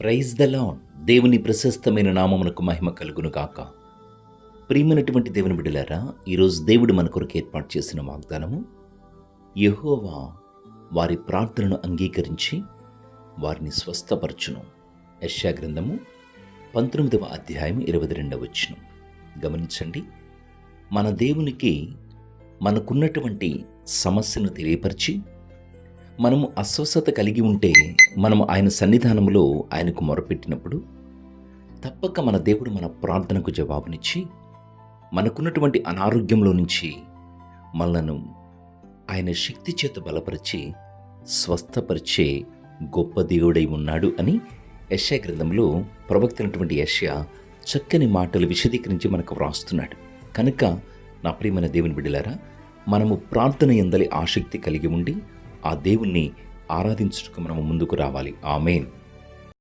Praise the lord దేవుని ప్రశస్తమైన నామమునకు మహిమ కలుగును గాక. ప్రియమైనటువంటి దేవుని బిడ్డలారా ఈరోజు దేవుడు మన కొరకు ఏర్పాటు చేసిన వాగ్దానము యెహోవా వారి ప్రార్థనను అంగీకరించి వారిని స్వస్థపరచును. యెషయా గ్రంథము పంతొమ్మిదవ అధ్యాయం ఇరవై రెండవ వచ్చిన గమనించండి మన దేవునికి మనకున్నటువంటి సమస్యను తెలియపరిచి మనము అస్వస్థత కలిగి ఉంటే మనము ఆయన సన్నిధానంలో ఆయనకు మొరపెట్టినప్పుడు తప్పక మన దేవుడు మన ప్రార్థనకు జవాబునిచ్చి మనకున్నటువంటి అనారోగ్యంలో నుంచి మనలను ఆయన శక్తి చేత బలపరిచి స్వస్థపరిచే గొప్ప దేవుడై ఉన్నాడు అని యశ్యా గ్రంథంలో ప్రవక్తైనటువంటి యశ్యా చక్కని మాటలు విశదీకరించి మనకు వ్రాస్తున్నాడు. కనుక నా ప్రియమైన దేవుని బిడ్డలారా మనము ప్రార్థన ఎందలి ఆసక్తి కలిగి ఉండి ఆ దేవుణ్ణి ఆరాధించుటకు మనము ముందుకు రావాలి. ఆమెన్.